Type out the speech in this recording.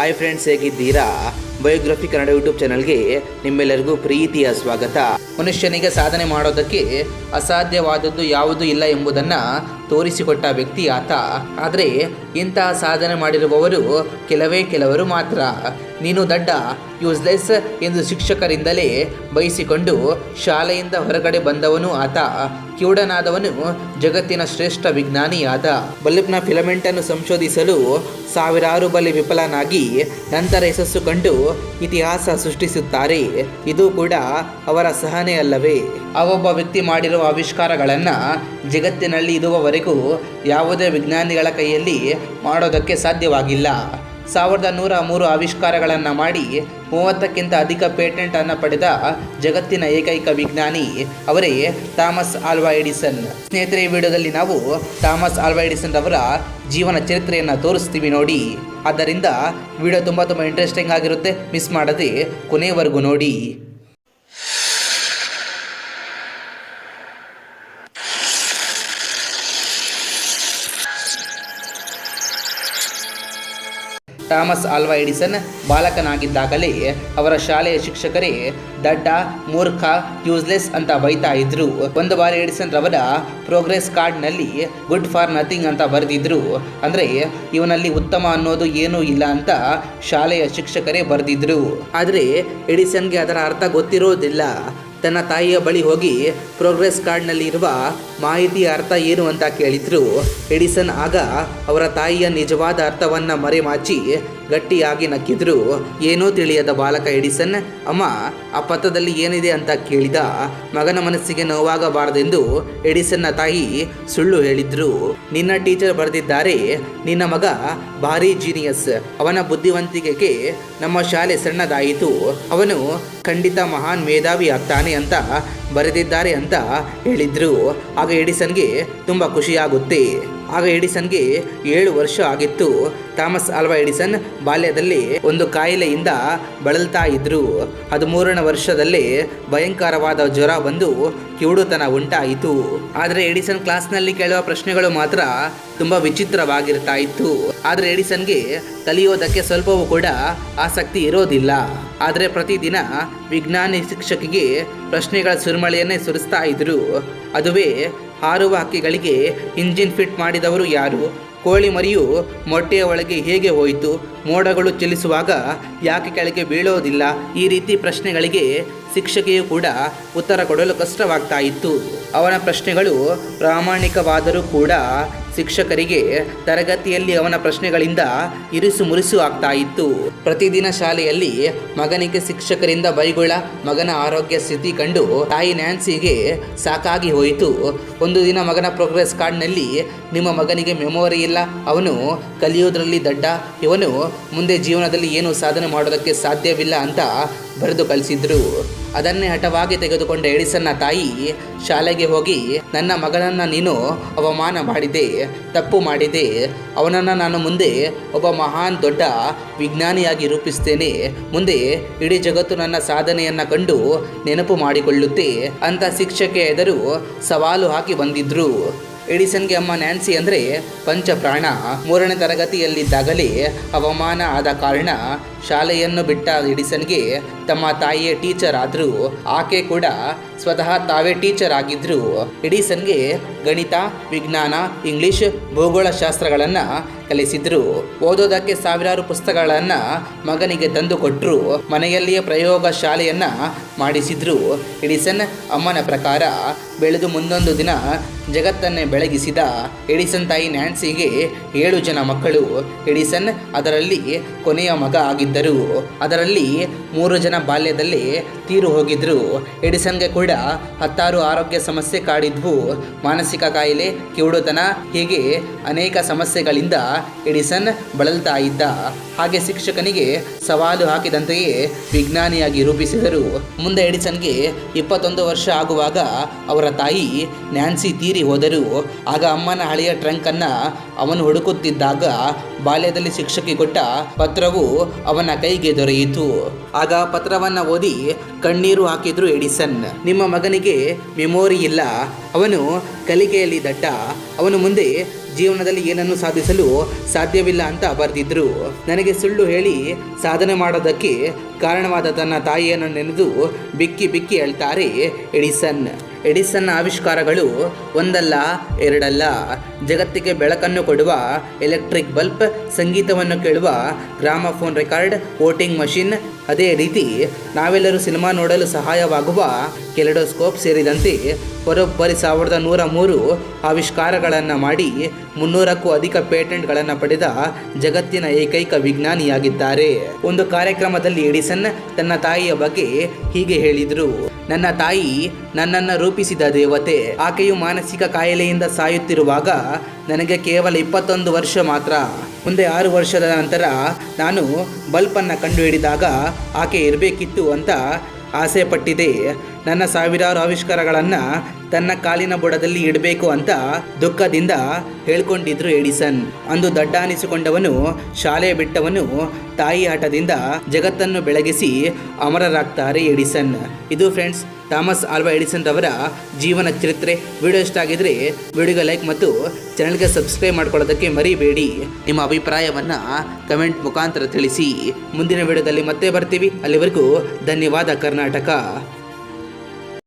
Hi friends ಹೇಗಿದ್ದೀರಾ? Biography Kannada YouTube ಚಾನಲ್ಗೆ ನಿಮ್ಮೆಲ್ಲರಿಗೂ ಪ್ರೀತಿಯ ಸ್ವಾಗತ. ಮನುಷ್ಯನಿಗೆ ಸಾಧನೆ ಮಾಡೋದಕ್ಕೆ ಅಸಾಧ್ಯವಾದದ್ದು ಯಾವುದೂ ಇಲ್ಲ ಎಂಬುದನ್ನು ತೋರಿಸಿಕೊಟ್ಟ ವ್ಯಕ್ತಿ ಆತ. ಆದರೆ ಇಂತಹ ಸಾಧನೆ ಮಾಡಿರುವವರು ಕೆಲವೇ ಕೆಲವರು ಮಾತ್ರ. ನೀನು ದಡ್ಡ ಯೂಸ್ಲೆಸ್ ಎಂದು ಶಿಕ್ಷಕರಿಂದಲೇ ಬಯಸಿಕೊಂಡು ಶಾಲೆಯಿಂದ ಹೊರಗಡೆ ಬಂದವನು ಆತ. ಕಿವುಡನಾದವನು ಜಗತ್ತಿನ ಶ್ರೇಷ್ಠ ವಿಜ್ಞಾನಿಯಾದ ಬಲ್ಬ್ನ ಫಿಲಮೆಂಟನ್ನು ಸಂಶೋಧಿಸಲು ಸಾವಿರಾರು ಬಲಿ ವಿಫಲನಾಗಿ ನಂತರ ಯಶಸ್ಸು ಕಂಡು ಇತಿಹಾಸ ಸೃಷ್ಟಿಸುತ್ತಾರೆ. ಇದು ಕೂಡ ಅವರ ಸಹನೆ ಅಲ್ಲವೇ. ಅವೊಬ್ಬ ವ್ಯಕ್ತಿ ಮಾಡಿರುವ ಆವಿಷ್ಕಾರಗಳನ್ನು ಜಗತ್ತಿನಲ್ಲಿ ಇರುವವರೆಗೂ ಯಾವುದೇ ವಿಜ್ಞಾನಿಗಳ ಕೈಯಲ್ಲಿ ಮಾಡೋದಕ್ಕೆ ಸಾಧ್ಯವಾಗಿಲ್ಲ. ಸಾವಿರದ ನೂರ ಮೂರು ಆವಿಷ್ಕಾರಗಳನ್ನು ಮಾಡಿ ಮೂವತ್ತಕ್ಕಿಂತ ಅಧಿಕ ಪೇಟೆಂಟನ್ನು ಪಡೆದ ಜಗತ್ತಿನ ಏಕೈಕ ವಿಜ್ಞಾನಿ ಅವರೇ ಥಾಮಸ್ ಆಲ್ವಾ ಎಡಿಸನ್. ಸ್ನೇಹಿತರೆ, ಈ ವಿಡಿಯೋದಲ್ಲಿ ನಾವು ಥಾಮಸ್ ಆಲ್ವಾ ಎಡಿಸನ್ ಅವರ ಜೀವನ ಚರಿತ್ರೆಯನ್ನು ತೋರಿಸ್ತೀವಿ ನೋಡಿ. ಆದ್ದರಿಂದ ವಿಡಿಯೋ ತುಂಬ ತುಂಬ ಇಂಟ್ರೆಸ್ಟಿಂಗ್ ಆಗಿರುತ್ತೆ. ಮಿಸ್ ಮಾಡದೆ ಕೊನೆಯವರೆಗೂ ನೋಡಿ. ಥಾಮಸ್ ಆಲ್ವಾ ಎಡಿಸನ್ ಬಾಲಕನಾಗಿದ್ದಾಗಲೇ ಅವರ ಶಾಲೆಯ ಶಿಕ್ಷಕರೇ ದಡ್ಡ, ಮೂರ್ಖ, ಯೂಸ್ಲೆಸ್ ಅಂತ ಬೈತಾ ಇದ್ರು. ಒಂದು ಬಾರಿ ಎಡಿಸನ್ ರವರ ಪ್ರೋಗ್ರೆಸ್ ಕಾರ್ಡ್ನಲ್ಲಿ ಗುಡ್ ಫಾರ್ ನಥಿಂಗ್ ಅಂತ ಬರೆದಿದ್ರು. ಅಂದರೆ, ಇವನಲ್ಲಿ ಉತ್ತಮ ಅನ್ನೋದು ಏನೂ ಇಲ್ಲ ಅಂತ ಶಾಲೆಯ ಶಿಕ್ಷಕರೇ ಬರೆದಿದ್ರು. ಆದರೆ, ಎಡಿಸನ್ಗೆ ಅದರ ಅರ್ಥ ಗೊತ್ತಿರೋದಿಲ್ಲ. ತನ್ನ ತಾಯಿಯ ಬಳಿ ಹೋಗಿ ಪ್ರೋಗ್ರೆಸ್ ಕಾರ್ಡ್ನಲ್ಲಿ ಇರುವ ಮಾಹಿತಿಯ ಅರ್ಥ ಏನು ಅಂತ ಕೇಳಿದ್ರು, ಎಡಿಸನ್ ಆಗ ಅವರ ತಾಯಿಯ ನಿಜವಾದ ಅರ್ಥವನ್ನು ಮರೆಮಾಚಿ ಗಟ್ಟಿಯಾಗಿ ನಕ್ಕಿದ್ರು ಏನೋ ತಿಳಿಯದ ಬಾಲಕ ಎಡಿಸನ್, ಅಮ್ಮ, ಆ ಪತ್ರದಲ್ಲಿ ಏನಿದೆ ಅಂತ ಕೇಳಿದ? ಮಗನ ಮನಸ್ಸಿಗೆ ನೋವಾಗಬಾರದೆಂದು ಎಡಿಸನ್ನ ತಾಯಿ ಸುಳ್ಳು ಹೇಳಿದ್ರು. ನಿನ್ನ ಟೀಚರ್ ಬರೆದಿದ್ದಾರೆ. ನಿನ್ನ ಮಗ ಭಾರಿ ಜೀನಿಯಸ್. ಅವನ ಬುದ್ಧಿವಂತಿಕೆಗೆ ನಮ್ಮ ಶಾಲೆ ಸಣ್ಣದಾಯಿತು. ಅವನು ಖಂಡಿತ ಮಹಾನ್ ಮೇಧಾವಿ ಆಗ್ತಾನೆ ಅಂತ ಬರೆದಿದ್ದಾರೆ ಅಂತ ಹೇಳಿದ್ರು. ಆಗ ಎಡಿಸನ್ಗೆ ತುಂಬ ಖುಷಿಯಾಗುತ್ತೆ. ಆಗ ಎಡಿಸನ್ಗೆ ಏಳು ವರ್ಷ ಆಗಿತ್ತು. ಥಾಮಸ್ ಆಲ್ವಾ ಎಡಿಸನ್ ಬಾಲ್ಯದಲ್ಲಿ ಒಂದು ಕಾಯಿಲೆಯಿಂದ ಬಳಲ್ತಾ ಇದ್ರು. ಹದಿಮೂರನೇ ವರ್ಷದಲ್ಲಿ ಭಯಂಕರವಾದ ಜ್ವರ ಬಂದು ಕಿವುಡುತನ ಉಂಟಾಯಿತು. ಆದರೆ ಎಡಿಸನ್ ಕ್ಲಾಸ್ನಲ್ಲಿ ಕೇಳುವ ಪ್ರಶ್ನೆಗಳು ಮಾತ್ರ ತುಂಬ ವಿಚಿತ್ರವಾಗಿರ್ತಾ ಇತ್ತು ಆದರೆ ಎಡಿಸನ್ಗೆ ಕಲಿಯೋದಕ್ಕೆ ಸ್ವಲ್ಪವೂ ಕೂಡ ಆಸಕ್ತಿ ಇರೋದಿಲ್ಲ. ಆದರೆ ಪ್ರತಿದಿನ ವಿಜ್ಞಾನಿ ಶಿಕ್ಷಕಿಗೆ ಪ್ರಶ್ನೆಗಳ ಸುರಿಮಳೆಯನ್ನೇ ಸುರಿಸ್ತಾ ಇದ್ರು. ಅದುವೇ ಹಾರುವ ಹಕ್ಕಿಗಳಿಗೆ ಇಂಜಿನ್ ಫಿಟ್ ಮಾಡಿದವರು ಯಾರು? ಕೋಳಿ ಮರಿಯು ಮೊಟ್ಟೆಯ ಒಳಗೆ ಹೇಗೆ ಹೋಯಿತು? ಮೋಡಗಳು ಚಲಿಸುವಾಗ ಯಾಕೆ ಕೆಳಗೆ ಬೀಳೋದಿಲ್ಲ? ಈ ರೀತಿ ಪ್ರಶ್ನೆಗಳಿಗೆ ಶಿಕ್ಷಕಿಯು ಕೂಡ ಉತ್ತರ ಕೊಡಲು ಕಷ್ಟವಾಗ್ತಾ ಇತ್ತು. ಅವನ ಪ್ರಶ್ನೆಗಳು ಪ್ರಾಮಾಣಿಕವಾದರೂ ಕೂಡ ಶಿಕ್ಷಕರಿಗೆ ತರಗತಿಯಲ್ಲಿ ಅವನ ಪ್ರಶ್ನೆಗಳಿಂದ ಇರಿಸು ಮುರಿಸು ಆಗ್ತಾ ಇತ್ತು. ಪ್ರತಿದಿನ ಶಾಲೆಯಲ್ಲಿ ಮಗನಿಗೆ ಶಿಕ್ಷಕರಿಂದ ಬೈಗುಳ, ಮಗನ ಆರೋಗ್ಯ ಸ್ಥಿತಿ ಕಂಡು ತಾಯಿ ನ್ಯಾನ್ಸಿಗೆ ಸಾಕಾಗಿ ಹೋಯಿತು. ಒಂದು ದಿನ ಮಗನ ಪ್ರೋಗ್ರೆಸ್ ಕಾರ್ಡ್ನಲ್ಲಿ ನಿಮ್ಮ ಮಗನಿಗೆ ಮೆಮೊರಿ ಇಲ್ಲ, ಅವನು ಕಲಿಯೋದ್ರಲ್ಲಿ ದಡ್ಡ, ಇವನು ಮುಂದೆ ಜೀವನದಲ್ಲಿ ಏನು ಸಾಧನೆ ಮಾಡೋದಕ್ಕೆ ಸಾಧ್ಯವಿಲ್ಲ ಅಂತ ಬರೆದು ಕಳಿಸಿದ್ರು ಅದನ್ನೇ ಹಠವಾಗಿ ತೆಗೆದುಕೊಂಡ ಎಡಿಸನ್ನ ತಾಯಿ ಶಾಲೆಗೆ ಹೋಗಿ, ನನ್ನ ಮಗನನ್ನು ನೀನು ಅವಮಾನ ಮಾಡಿದೆ, ತಪ್ಪು ಮಾಡಿದೆ. ಅವನನ್ನು ನಾನು ಮುಂದೆ ಒಬ್ಬ ಮಹಾನ್ ದೊಡ್ಡ ವಿಜ್ಞಾನಿಯಾಗಿ ರೂಪಿಸ್ತೇನೆ. ಮುಂದೆ ಇಡೀ ಜಗತ್ತು ನನ್ನ ಸಾಧನೆಯನ್ನು ಕಂಡು ನೆನಪು ಮಾಡಿಕೊಳ್ಳುತ್ತೆ ಅಂತ ಶಿಕ್ಷಕ ಎದುರು ಸವಾಲು ಹಾಕಿ ಬಂದಿದ್ರು. ಎಡಿಸನ್ಗೆ ಅಮ್ಮ ನ್ಯಾನ್ಸಿ ಅಂದರೆ ಪಂಚಪ್ರಾಣ. ಮೂರನೇ ತರಗತಿಯಲ್ಲಿದ್ದಾಗಲೇ ಅವಮಾನ ಆದ ಕಾರಣ ಶಾಲೆಯನ್ನು ಬಿಟ್ಟ ಎಡಿಸನ್ಗೆ ತಮ್ಮ ತಾಯಿಯೇ ಟೀಚರ್ ಆದರೂ ಆಕೆ ಕೂಡ ಸ್ವತಃ ತಾವೇ ಟೀಚರ್ ಆಗಿದ್ರು ಎಡಿಸನ್ಗೆ ಗಣಿತ, ವಿಜ್ಞಾನ, ಇಂಗ್ಲಿಷ್ ಭೂಗೋಳಶಾಸ್ತ್ರಗಳನ್ನು ಕಲಿಸಿದ್ರು. ಓದೋದಕ್ಕೆ ಸಾವಿರಾರು ಪುಸ್ತಕಗಳನ್ನು ಮಗನಿಗೆ ತಂದು ಕೊಟ್ಟರು ಮನೆಯಲ್ಲಿಯೇ ಪ್ರಯೋಗ ಶಾಲೆಯನ್ನು ಮಾಡಿಸಿದ್ರು. ಎಡಿಸನ್ ಅಮ್ಮನ ಪ್ರಕಾರ ಬೆಳೆದು ಮುಂದೊಂದು ದಿನ ಜಗತ್ತನ್ನೇ ಬೆಳಗಿಸಿದ ಎಡಿಸನ್ ತಾಯಿ ನ್ಯಾನ್ಸಿಗೆ ಏಳು ಜನ ಮಕ್ಕಳು. ಎಡಿಸನ್ ಅದರಲ್ಲಿ ಕೊನೆಯ ಮಗ ಆಗಿದ್ದರು. ಅದರಲ್ಲಿ ಮೂರು ಜನ ಬಾಲ್ಯದಲ್ಲಿ ತೀರು ಹೋಗಿದ್ರು. ಎಡಿಸನ್ಗೆ ಕೂಡ ಹತ್ತಾರು ಆರೋಗ್ಯ ಸಮಸ್ಯೆ ಕಾಡಿದ್ವು. ಮಾನಸಿಕ ಕಾಯಿಲೆ, ಕಿವುಡುತನ ಹೀಗೆ ಅನೇಕ ಸಮಸ್ಯೆಗಳಿಂದ ಎಡಿಸನ್ ಬಳಲ್ತಾ ಇದ್ದ. ಹಾಗೆ ಶಿಕ್ಷಕನಿಗೆ ಸವಾಲು ಹಾಕಿದಂತೆಯೇ ವಿಜ್ಞಾನಿಯಾಗಿ ರೂಪಿಸಿದರು. ಮುಂದೆ ಎಡಿಸನ್ಗೆ ಇಪ್ಪತ್ತೊಂದು ವರ್ಷ ಆಗುವಾಗ ಅವರ ತಾಯಿ ನ್ಯಾನ್ಸಿ ತೀರಿ ಹೋದರು. ಆಗ ಅಮ್ಮನ ಹಳೆಯ ಟ್ರಂಕನ್ನು ಅವನು ಹುಡುಕುತ್ತಿದ್ದಾಗ ಬಾಲ್ಯದಲ್ಲಿ ಶಿಕ್ಷಕಿ ಕೊಟ್ಟ ಪತ್ರವು ಅವನ ಕೈಗೆ ದೊರೆಯಿತು. ಆಗ ಪತ್ರವನ್ನ ಓದಿ ಕಣ್ಣೀರು ಹಾಕಿದ್ರು ಎಡಿಸನ್. ನಿಮ್ಮ ಮಗನಿಗೆ ಮೆಮೊರಿ ಇಲ್ಲ. ಅವನು ಕಲಿಕೆಯಲ್ಲಿ ದಟ್ಟ. ಅವನು ಮುಂದೆ ಜೀವನದಲ್ಲಿ ಏನನ್ನು ಸಾಧಿಸಲು ಸಾಧ್ಯವಿಲ್ಲ ಅಂತ ಬರೆದಿದ್ರು. ನನಗೆ ಸುಳ್ಳು ಹೇಳಿ ಸಾಧನೆ ಮಾಡೋದಕ್ಕೆ ಕಾರಣವಾದ ತನ್ನ ತಾಯಿಯನ್ನು ನೆನೆದು ಬಿಕ್ಕಿ ಬಿಕ್ಕಿ ಹೇಳ್ತಾರೆ ಎಡಿಸನ್. ಎಡಿಸನ್ ಆವಿಷ್ಕಾರಗಳು ಒಂದಲ್ಲ, ಎರಡಲ್ಲ. ಜಗತ್ತಿಗೆ ಬೆಳಕನ್ನು ಕೊಡುವ ಎಲೆಕ್ಟ್ರಿಕ್ ಬಲ್ಬ್, ಸಂಗೀತವನ್ನು ಕೇಳುವ ಗ್ರಾಮಫೋನ್ ರೆಕಾರ್ಡ್, ವೋಟಿಂಗ್ ಮಷಿನ್ ಅದೇ ರೀತಿ ನಾವೆಲ್ಲರೂ ಸಿನಿಮಾ ನೋಡಲು ಸಹಾಯವಾಗುವ ಕೆಲೆಡೋಸ್ಕೋಪ್ ಸೇರಿದಂತೆ ಬರೋಬ್ಬರಿ ಸಾವಿರದ ನೂರ ಮೂರು ಆವಿಷ್ಕಾರಗಳನ್ನು ಮಾಡಿ ಮುನ್ನೂರಕ್ಕೂ ಅಧಿಕ ಪೇಟೆಂಟ್ಗಳನ್ನು ಪಡೆದ ಜಗತ್ತಿನ ಏಕೈಕ ವಿಜ್ಞಾನಿಯಾಗಿದ್ದಾರೆ. ಒಂದು ಕಾರ್ಯಕ್ರಮದಲ್ಲಿ ಎಡಿಸನ್ ತನ್ನ ತಾಯಿಯ ಬಗ್ಗೆ ಹೀಗೆ ಹೇಳಿದರು, ನನ್ನ ತಾಯಿ ನನ್ನನ್ನು ರೂಪಿಸಿದ ದೇವತೆ. ಆಕೆಯು ಮಾನಸಿಕ ಕಾಯಿಲೆಯಿಂದ ಸಾಯುತ್ತಿರುವಾಗ ನನಗೆ ಕೇವಲ ಇಪ್ಪತ್ತೊಂದು ವರ್ಷ ಮಾತ್ರ. ಮುಂದೆ ಆರು ವರ್ಷದ ನಂತರ ನಾನು ಬಲ್ಪನ್ನು ಕಂಡುಹಿಡಿದಾಗ ಆಕೆ ಇರಬೇಕಿತ್ತು ಅಂತ ಆಸೆ ಪಟ್ಟಿದೆ ನನ್ನ ಸಾವಿರಾರು ಆವಿಷ್ಕಾರಗಳನ್ನು ತನ್ನ ಕಾಲಿನ ಬುಡದಲ್ಲಿ ಇಡಬೇಕು ಅಂತ ದುಃಖದಿಂದ ಹೇಳ್ಕೊಂಡಿದ್ರು ಎಡಿಸನ್. ಅಂದು ದಡ್ಡ ಅನಿಸಿಕೊಂಡವನು ಶಾಲೆ ಬಿಟ್ಟವನು ತಾಯಿ ಆಟದಿಂದ ಜಗತ್ತನ್ನು ಬೆಳಗಿಸಿ ಅಮರರಾಗ್ತಾರೆ ಎಡಿಸನ್. ಇದು ಫ್ರೆಂಡ್ಸ್ ಥಾಮಸ್ ಆಲ್ವಾ ಎಡಿಸನ್ ರವರ ಜೀವನ ಚರಿತ್ರೆ. ವಿಡಿಯೋ ಇಷ್ಟ ಆಗಿದ್ರೆ ವಿಡಿಯೋಗೆ ಲೈಕ್ ಮತ್ತು ಚಾನಲ್ಗೆ ಸಬ್ಸ್ಕ್ರೈಬ್ ಮಾಡ್ಕೊಳ್ಳೋದಕ್ಕೆ ಮರಿಬೇಡಿ. ನಿಮ್ಮ ಅಭಿಪ್ರಾಯವನ್ನು ಕಮೆಂಟ್ ಮುಖಾಂತರ ತಿಳಿಸಿ. ಮುಂದಿನ ವಿಡಿಯೋದಲ್ಲಿ ಮತ್ತೆ ಬರ್ತೀವಿ. ಅಲ್ಲಿವರೆಗೂ ಧನ್ಯವಾದ ಕರ್ನಾಟಕ.